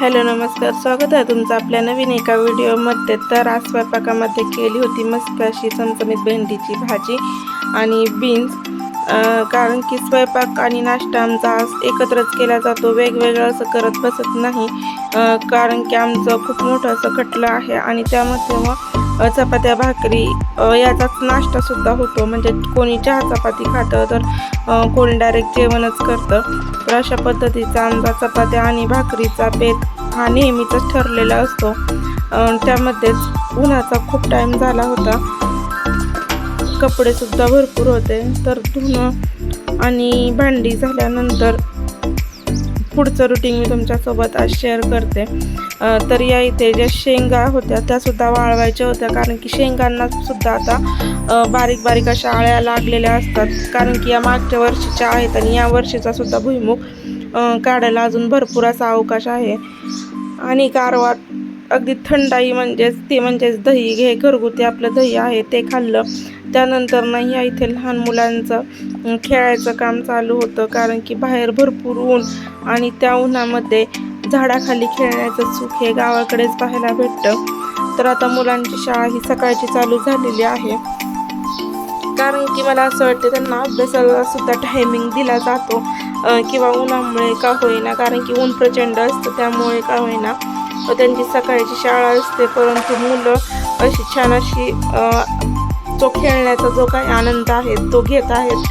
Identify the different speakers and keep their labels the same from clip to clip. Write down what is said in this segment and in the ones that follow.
Speaker 1: Hello नमस्कार. स्वागत आहे तुमचं आपल्या नवीन एका व्हिडिओमध्ये. तर आज स्वयंपाकामध्ये केली होती मस्त अशी चमचमीत भेंडीची भाजी आणि बीन्स कारण की स्वयंपाक आणि नाश्ता आमचा आज एकत्रच केला जातो. वेगवेगळं असं करत बसत नाही. कारण की आमचं खूप मोठं असं खटलं आहे आणि त्यामध्ये मग चपात्या भाकरी याचाच नाश्तासुद्धा होतो. म्हणजे कोणी चहा चपाती खातं तर कोणी डायरेक्ट जेवणच करतं. तर अशा पद्धतीचा आमचा चपात्या आणि भाकरीचा बेत हा नेहमीच ठरलेला असतो. त्यामध्येच उन्हाचा खूप टाईम झाला होता. कपडेसुद्धा भरपूर होते. तर धुणं आणि भांडी झाल्यानंतर पुढचं रुटीन मी तुमच्यासोबत आज शेअर करते. तर या इथे ज्या शेंगा होत्या त्यासुद्धा वाळवायच्या होत्या. कारण की शेंगांना सुद्धा आता बारीक बारीक अशा आळ्या लागलेल्या असतात. कारण की या मागच्या वर्षीच्या आहेत आणि या वर्षीचा सुद्धा भुईमुग काढायला अजून भरपूर असा अवकाश आहे. आणि कारवात अगदी थंडाई म्हणजेच ते म्हणजेच दही घे घरगुती आपलं दही आहे ते खाल्लं. त्यानंतर ना ह्या इथे लहान मुलांचं खेळायचं काम चालू होतं. कारण की बाहेर भरपूर ऊन आणि त्या उन्हामध्ये झाडाखाली खेळण्याचं सुख हे गावाकडेच पाहायला भेटतं. तर आता मुलांची शाळा ही सकाळची चालू झालेली आहे. कारण की मला असं वाटतं त्यांना अभ्यासाला सुद्धा टायमिंग दिला जातो. किंवा उन्हामुळे का होईना कारण की ऊन प्रचंड असतं त्यामुळे का होईना. त्यांची सकाळची शाळा असते परंतु मुलं अशी छान अशी तो खेळण्याचा जो काही आनंद आहे तो घेत आहेत.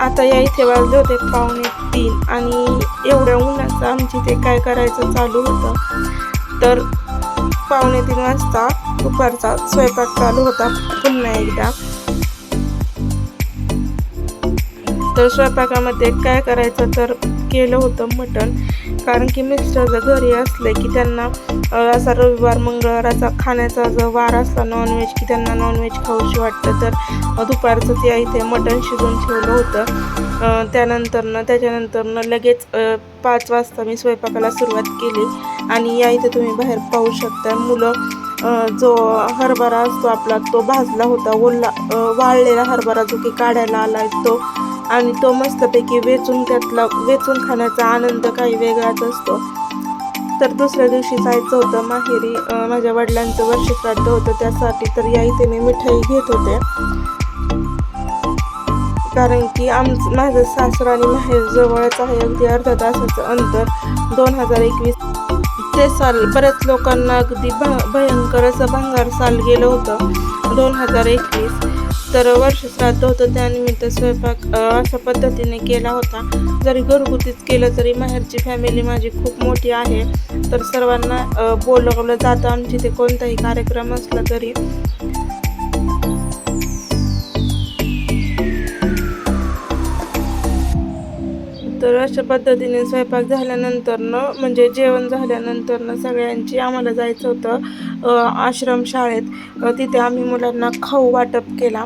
Speaker 1: आता या इथे वाजले होते पाहुणे तीन आणि एवढ्या उन्हाचं आमची ते काय करायचं चालू होतं. तर पावणे तीन वाजता दुपारचा स्वयंपाक चालू होता. पुन्हा एकदा. तर स्वयंपाकामध्ये काय करायचं तर केलं होतं मटण. कारण की मिस्टर घरी असले की त्यांना असा रविवार मंगळवार असा खाण्याचा जर वार असला नॉनव्हेज की त्यांना नॉनव्हेज खाऊशी वाटतं तर दुपारचं ते इथे मटण शिजून ठेवलं होतं. त्यानंतरनं त्याच्यानंतरनं लगेच पाच वाजता मी स्वयंपाकाला सुरुवात केली. आणि या इथे तुम्ही बाहेर पाहू शकता मुलं जो हरभरा असतो आपला तो भाजला होता ओला वाळलेला हरभरा जो की काढायला आला तो. आणि तो मस्तपैकी वेचून त्यातला वेचून खाण्याचा आनंद काही वेगळाच असतो. तर दुसऱ्या दिवशी जायचं होतं माहेरी. माझ्या वडिलांचं वर्ष श्राद्ध होतं त्यासाठी तर या इथे मी मिठाई घेत होते. कारण की आमचं माझं सासरा आणि माहेर जवळच आहे अगदी अर्धा तासाचं अंतर. दोन हजार एकवीस ते साल बऱ्याच लोकांना अगदी भ भयंकर असं भंगार साल गेलं होतं दोन हजार एकवीस. तर वर्ष श्राद्ध होतं त्यानिमित्त स्वयंपाक अशा पद्धतीने केला होता. जरी घरगुतीच केलं तरी माहेरची फॅमिली माझी खूप मोठी आहे. तर सर्वांना बोलवलं जातं. आमची ते कोणताही कार्यक्रम असला तरी. तर अशा पद्धतीने स्वयंपाक झाल्यानंतरनं म्हणजे जेवण झाल्यानंतरनं सगळ्यांची आम्हाला जायचं होतं आश्रम शाळेत. तिथे आम्ही मुलांना खाऊ वाटप केला.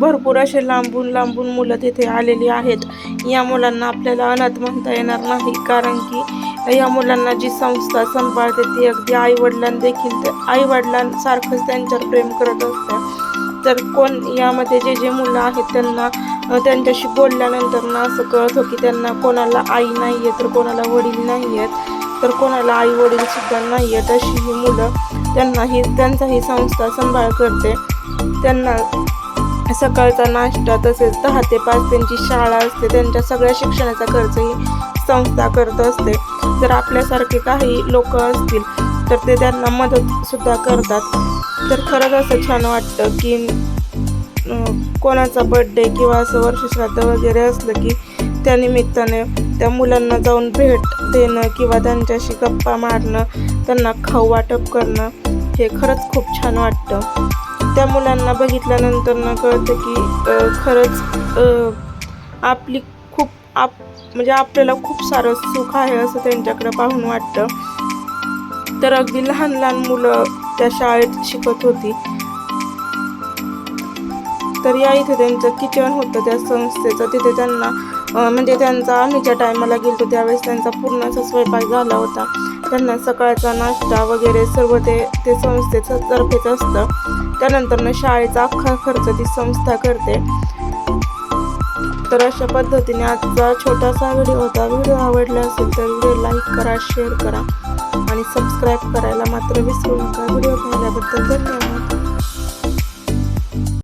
Speaker 1: भरपूर असे लांबून लांबून मुलं तिथे आलेली आहेत. या मुलांना आपल्याला अनाथ म्हणता येणार नाही कारण की या मुलांना जी संस्था सांभाळते ती अगदी आईवडिलांदेखील ते आईवडिलांसारखंच त्यांच्यावर प्रेम करत असतं. तर कोण यामध्ये जे जे मुलं आहेत त्यांना त्यांच्याशी बोलल्यानंतर ना असं कळतं की त्यांना कोणाला आई नाही आहे तर कोणाला वडील नाही आहेत तर कोणाला आई वडील सुद्धा नाही आहेत अशी ही मुलं त्यांना ही त्यांचा ही संस्था सांभाळ करते. त्यांना सकाळचा नाश्ता तसेच दहा ते पाच त्यांची शाळा असते. त्यांच्या सगळ्या शिक्षणाचा खर्च ही संस्था करत असते. जर आपल्यासारखे काही लोक असतील तर ते त्यांना मदतसुद्धा करतात. तर खरंच असं छान वाटतं की कोणाचा बड्डे किंवा असं वर्षश्राद्ध वगैरे असलं की त्या निमित्ताने त्या मुलांना जाऊन भेट देणं किंवा त्यांच्याशी गप्पा मारणं त्यांना खाऊ वाटप करणं हे खरंच खूप छान वाटतं. त्या मुलांना बघितल्यानंतर न कळतं की खरंच आपली खूप आप म्हणजे आपल्याला खूप सारं सुख आहे असं त्यांच्याकडे पाहून वाटतं. तर अगदी लहान लहान मुलं त्या शाळेत शिकत होती. तर या इथे त्यांचं किचन होतं. त्या संस्थेचं तिथे त्यांना म्हणजे त्यांचा आम्ही ज्या टायमाला गेलो त्यावेळेस त्यांचा पूर्ण असा स्वयंपाक झाला होता. त्यांना सकाळचा नाश्ता वगैरे सर्व ते ते संस्थेचं तर्फेच असतं. त्यानंतर शाळेचा अख्खा खर्च ती संस्था करते. तर अशा पद्धतीने आजचा छोटासा व्हिडिओ होता. व्हिडिओ आवडला असेल तर व्हिडिओ लाईक करा शेअर करा आणि सबस्क्राईब करायला मात्र विसरू नका. व्हिडिओ पाहिल्याबद्दल धन्यवाद.